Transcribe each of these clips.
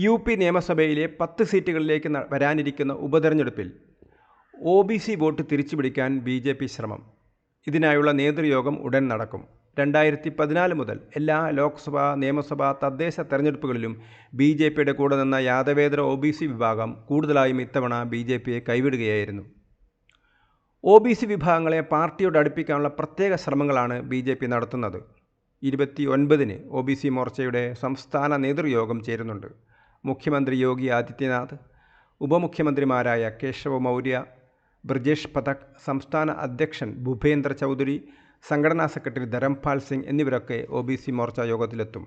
U P നിയമസഭയിലെ പത്ത് സീറ്റുകളിലേക്ക് വരാനിരിക്കുന്ന ഉപതെരഞ്ഞെടുപ്പിൽ ഒ ബി സി വോട്ട് തിരിച്ചുപിടിക്കാൻ ബി ജെ പി ശ്രമം. ഇതിനായുള്ള നേതൃയോഗം ഉടൻ നടക്കും. രണ്ടായിരത്തി പതിനാല് മുതൽ എല്ലാ ലോക്സഭാ നിയമസഭാ തദ്ദേശ തെരഞ്ഞെടുപ്പുകളിലും ബി ജെ പിയുടെ കൂടെ നിന്ന യാദവേതര ഒ ബി സി വിഭാഗം കൂടുതലായും ഇത്തവണ ബി ജെ പിയെ കൈവിടുകയായിരുന്നു. ഒ ബി സി വിഭാഗങ്ങളെ പാർട്ടിയോട് അടുപ്പിക്കാനുള്ള പ്രത്യേക ശ്രമങ്ങളാണ് ബി ജെ പി നടത്തുന്നത്. ഇരുപത്തി ഒൻപതിന് ഒ ബി സി മോർച്ചയുടെ സംസ്ഥാന നേതൃയോഗം ചേരുന്നുണ്ട്. മുഖ്യമന്ത്രി യോഗി ആദിത്യനാഥ് ഉപമുഖ്യമന്ത്രിമാരായ കേശവ മൗര്യ ബ്രിജേഷ് പഥക് സംസ്ഥാന അധ്യക്ഷൻ ഭൂപേന്ദ്ര ചൗധരി സംഘടനാ സെക്രട്ടറി ധരംപാൽ സിംഗ് എന്നിവരൊക്കെ ഒ ബി സി മോർച്ച യോഗത്തിലെത്തും.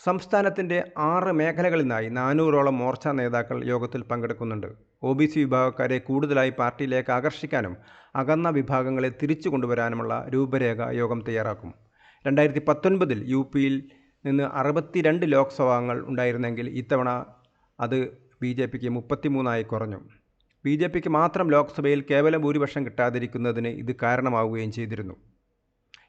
സംസ്ഥാനത്തിന്റെ ആറ് മേഖലകളിൽ നിന്നായി നാനൂറോളം മോർച്ച നേതാക്കൾ യോഗത്തിൽ പങ്കെടുക്കുന്നുണ്ട്. ഒ ബി സി വിഭാഗക്കാരെ കൂടുതലായി പാർട്ടിയിലേക്ക് ആകർഷിക്കാനും അകന്ന വിഭാഗങ്ങളെ തിരിച്ചു കൊണ്ടുവരാനുമുള്ള രൂപരേഖ യോഗം തയ്യാറാക്കും. രണ്ടായിരത്തി പത്തൊൻപതിൽ യു പിയിൽ നിന്ന് അറുപത്തിരണ്ട് ലോക്സഭാംഗങ്ങൾ ഉണ്ടായിരുന്നെങ്കിൽ ഇത്തവണ അത് ബി ജെ പിക്ക് മുപ്പത്തിമൂന്നായി കുറഞ്ഞു. ബി ജെ പിക്ക് മാത്രം ലോക്സഭയിൽ കേവലം ഭൂരിപക്ഷം കിട്ടാതിരിക്കുന്നതിന് ഇത് കാരണമാവുകയും ചെയ്തിരുന്നു.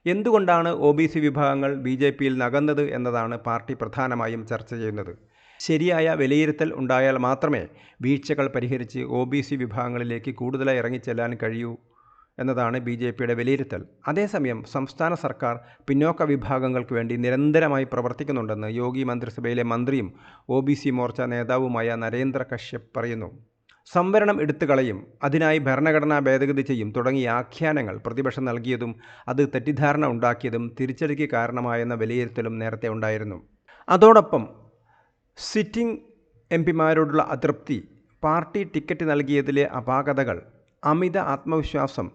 എന്തുകൊണ്ടാണ് ഒ ബി സി വിഭാഗങ്ങൾ ബി ജെ പിയിൽ നകന്നത് എന്നതാണ് പാർട്ടി പ്രധാനമായും ചർച്ച ചെയ്യുന്നത്. ശരിയായ വിലയിരുത്തൽ ഉണ്ടായാൽ മാത്രമേ വീഴ്ചകൾ പരിഹരിച്ച് ഒ ബി സി വിഭാഗങ്ങളിലേക്ക് കൂടുതലായി ഇറങ്ങിച്ചെല്ലാൻ കഴിയൂ എന്നതാണ് ബി ജെ പിയുടെ വിലയിരുത്തൽ. അതേസമയം സംസ്ഥാന സർക്കാർ പിന്നോക്ക വിഭാഗങ്ങൾക്ക് വേണ്ടി നിരന്തരമായി പ്രവർത്തിക്കുന്നുണ്ടെന്ന് യോഗി മന്ത്രിസഭയിലെ മന്ത്രിയും ഒ ബി സി മോർച്ച നേതാവുമായ നരേന്ദ്ര കശ്യപ് പറയുന്നു. സംവരണം എടുത്തു കളയും അതിനായി ഭരണഘടനാ ഭേദഗതി ചെയ്യും തുടങ്ങിയ ആഖ്യാനങ്ങൾ പ്രതിപക്ഷം നൽകിയതും അത് തെറ്റിദ്ധാരണ ഉണ്ടാക്കിയതും തിരിച്ചടിക്ക് കാരണമായെന്ന വിലയിരുത്തലും നേരത്തെ ഉണ്ടായിരുന്നു. അതോടൊപ്പം സിറ്റിംഗ് എം പിമാരോടുള്ള അതൃപ്തി പാർട്ടി ടിക്കറ്റ് നൽകിയതിലെ അപാകതകൾ അമിത ആത്മവിശ്വാസം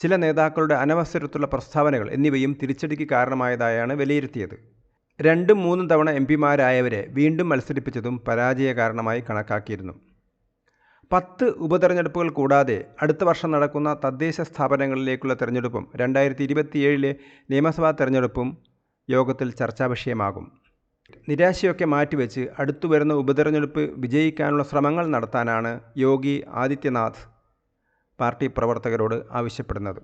ചില നേതാക്കളുടെ അനവസരത്തുള്ള പ്രസ്താവനകൾ എന്നിവയും തിരിച്ചടിക്ക് കാരണമായതായാണ് വിലയിരുത്തിയത്. രണ്ടും മൂന്നും തവണ എം പിമാരായവരെ വീണ്ടും മത്സരിപ്പിച്ചതും പരാജയ കാരണമായി കണക്കാക്കിയിരുന്നു. പത്ത് ഉപതെരഞ്ഞെടുപ്പുകൾ കൂടാതെ അടുത്ത വർഷം നടക്കുന്ന തദ്ദേശ സ്ഥാപനങ്ങളിലേക്കുള്ള തെരഞ്ഞെടുപ്പും രണ്ടായിരത്തി ഇരുപത്തിയേഴിലെ നിയമസഭാ തെരഞ്ഞെടുപ്പും യോഗത്തിൽ ചർച്ചാ വിഷയമാകും. നിരാശയൊക്കെ മാറ്റിവെച്ച് അടുത്തു വരുന്ന ഉപതെരഞ്ഞെടുപ്പ് വിജയിക്കാനുള്ള ശ്രമങ്ങൾ നടത്താനാണ് യോഗി ആദിത്യനാഥ് പാർട്ടി പ്രവർത്തകരോട് ആവശ്യപ്പെടുന്നത്